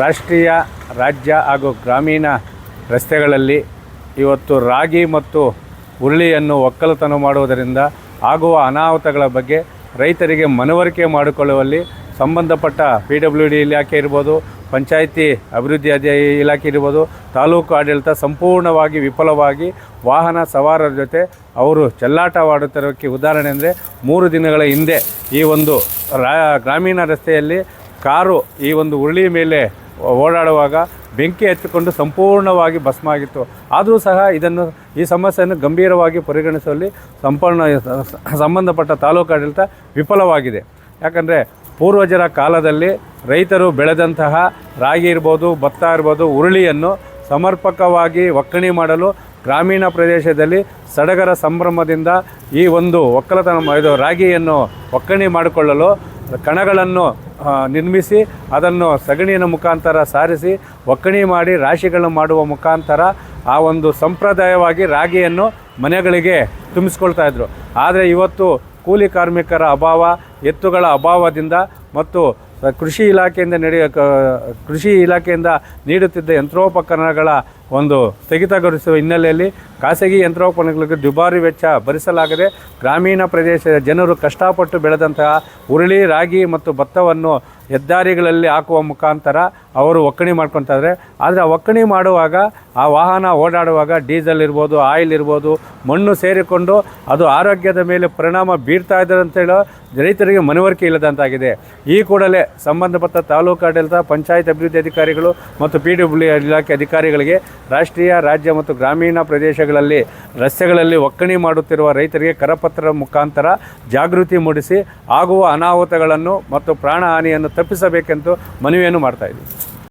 ರಾಷ್ಟ್ರೀಯ, ರಾಜ್ಯ ಹಾಗೂ ಗ್ರಾಮೀಣ ರಸ್ತೆಗಳಲ್ಲಿ ಇವತ್ತು ರಾಗಿ ಮತ್ತು ಹುರುಳಿಯನ್ನು ಒಕ್ಕಲುತನ ಮಾಡುವುದರಿಂದ ಆಗುವ ಅನಾಹುತಗಳ ಬಗ್ಗೆ ರೈತರಿಗೆ ಮನವರಿಕೆ ಮಾಡಿಕೊಳ್ಳುವಲ್ಲಿ ಸಂಬಂಧಪಟ್ಟ ಪಿ ಡಬ್ಲ್ಯೂ ಡಿ ಇಲಾಖೆ ಇರ್ಬೋದು, ಪಂಚಾಯಿತಿ ಅಭಿವೃದ್ಧಿ ಅಧಿ ಇಲಾಖೆ ಇರ್ಬೋದು, ತಾಲೂಕು ಆಡಳಿತ ಸಂಪೂರ್ಣವಾಗಿ ವಿಫಲವಾಗಿ ವಾಹನ ಸವಾರರ ಜೊತೆ ಅವರು ಚೆಲ್ಲಾಟವಾಡುತ್ತಿರೋಕ್ಕೆ ಉದಾಹರಣೆ ಅಂದರೆ ಮೂರು ದಿನಗಳ ಹಿಂದೆ ಈ ಒಂದು ರಾ, ಗ್ರಾಮೀಣ ರಸ್ತೆಯಲ್ಲಿ ಕಾರು ಈ ಒಂದು ಉರುಳಿ ಮೇಲೆ ಓಡಾಡುವಾಗ ಬೆಂಕಿ ಹಚ್ಚಿಕೊಂಡು ಸಂಪೂರ್ಣವಾಗಿ ಭಸ್ಮ ಆಗಿತ್ತು. ಆದರೂ ಸಹ ಇದನ್ನು ಈ ಸಮಸ್ಯೆಯನ್ನು ಗಂಭೀರವಾಗಿ ಪರಿಗಣಿಸುವಲ್ಲಿ ಸಂಪೂರ್ಣ ಸಂಬಂಧಪಟ್ಟ ತಾಲೂಕಾಡಳಿತ ವಿಫಲವಾಗಿದೆ. ಯಾಕಂದರೆ ಪೂರ್ವಜರ ಕಾಲದಲ್ಲಿ ರೈತರು ಬೆಳೆದಂತಹ ರಾಗಿ ಇರ್ಬೋದು, ಭತ್ತ ಇರ್ಬೋದು, ಉರುಳಿಯನ್ನು ಸಮರ್ಪಕವಾಗಿ ಒಕ್ಕಣೆ ಮಾಡಲು ಗ್ರಾಮೀಣ ಪ್ರದೇಶದಲ್ಲಿ ಸಡಗರ ಸಂಭ್ರಮದಿಂದ ಈ ಒಂದು ಒಕ್ಕಲತನ, ಇದು ರಾಗಿಯನ್ನು ಒಕ್ಕಣೆ ಮಾಡಿಕೊಳ್ಳಲು ಕಣಗಳನ್ನು ನಿರ್ಮಿಸಿ ಅದನ್ನು ಸಗಣಿಯ ಮುಖಾಂತರ ಸಾರಿಸಿ ಒಕ್ಕಣಿ ಮಾಡಿ ರಾಶಿಗಳನ್ನು ಮಾಡುವ ಮುಖಾಂತರ ಆ ಒಂದು ಸಂಪ್ರದಾಯವಾಗಿ ರಾಗಿಯನ್ನು ಮನೆಗಳಿಗೆ ತುಂಬಿಸ್ಕೊಳ್ತಾ ಇದ್ರು. ಆದರೆ ಇವತ್ತು ಕೂಲಿ ಕಾರ್ಮಿಕರ ಅಭಾವ, ಎತ್ತುಗಳ ಅಭಾವದಿಂದ ಮತ್ತು ಕೃಷಿ ಇಲಾಖೆಯಿಂದ ನಡೆಯ ಕೃಷಿ ಇಲಾಖೆಯಿಂದ ನೀಡುತ್ತಿದ್ದ ಯಂತ್ರೋಪಕರಣಗಳ ಒಂದು ಸ್ಥಗಿತಗೊಳಿಸುವ ಹಿನ್ನೆಲೆಯಲ್ಲಿ ಖಾಸಗಿ ಯಂತ್ರೋಪಕರಣಗಳಿಗೆ ದುಬಾರಿ ವೆಚ್ಚ ಭರಿಸಲಾಗದೆ ಗ್ರಾಮೀಣ ಪ್ರದೇಶದ ಜನರು ಕಷ್ಟಪಟ್ಟು ಬೆಳೆದಂತಹ ಹುರುಳಿ ರಾಗಿ ಮತ್ತು ಭತ್ತವನ್ನು ಹೆದ್ದಾರಿಗಳಲ್ಲಿ ಹಾಕುವ ಮುಖಾಂತರ ಅವರು ಒಕ್ಕಣಿ ಮಾಡ್ಕೊತಾರೆ ಆದರೆ ಆ ಒಕ್ಕಣೆ ಮಾಡುವಾಗ, ಆ ವಾಹನ ಓಡಾಡುವಾಗ, ಡೀಸೆಲ್ ಇರ್ಬೋದು, ಆಯಿಲ್ ಇರ್ಬೋದು, ಮಣ್ಣು ಸೇರಿಕೊಂಡು ಅದು ಆರೋಗ್ಯದ ಮೇಲೆ ಪರಿಣಾಮ ಬೀರ್ತಾ ಇದ್ದಾರೆ ಹೇಳೋ ರೈತರಿಗೆ ಮನವರಿಕೆ ಇಲ್ಲದಂತಾಗಿದೆ ಈ ಕೂಡಲೇ ಸಂಬಂಧಪಟ್ಟ ತಾಲೂಕು ಆಡಳಿತ, ಪಂಚಾಯತ್ ಅಭಿವೃದ್ಧಿ ಅಧಿಕಾರಿಗಳು ಮತ್ತು ಪಿ ಡಬ್ಲ್ಯೂ ಇಲಾಖೆ ಅಧಿಕಾರಿಗಳಿಗೆ ರಾಷ್ಟ್ರೀಯ, ರಾಜ್ಯ ಮತ್ತು ಗ್ರಾಮೀಣ ಪ್ರದೇಶಗಳಲ್ಲಿ, ರಸ್ತೆಗಳಲ್ಲಿ ಒಕ್ಕಣಿ ಮಾಡುತ್ತಿರುವ ರೈತರಿಗೆ ಕರಪತ್ರ ಮುಖಾಂತರ ಜಾಗೃತಿ ಮೂಡಿಸಿ, ಆಗುವ ಅನಾಹುತಗಳನ್ನು ಮತ್ತು ಪ್ರಾಣ ಹಾನಿಯನ್ನು ತಪ್ಪಿಸಬೇಕೆಂದು ಮನವಿಯನ್ನು ಮಾಡ್ತಾ ಇದ್ದೀವಿ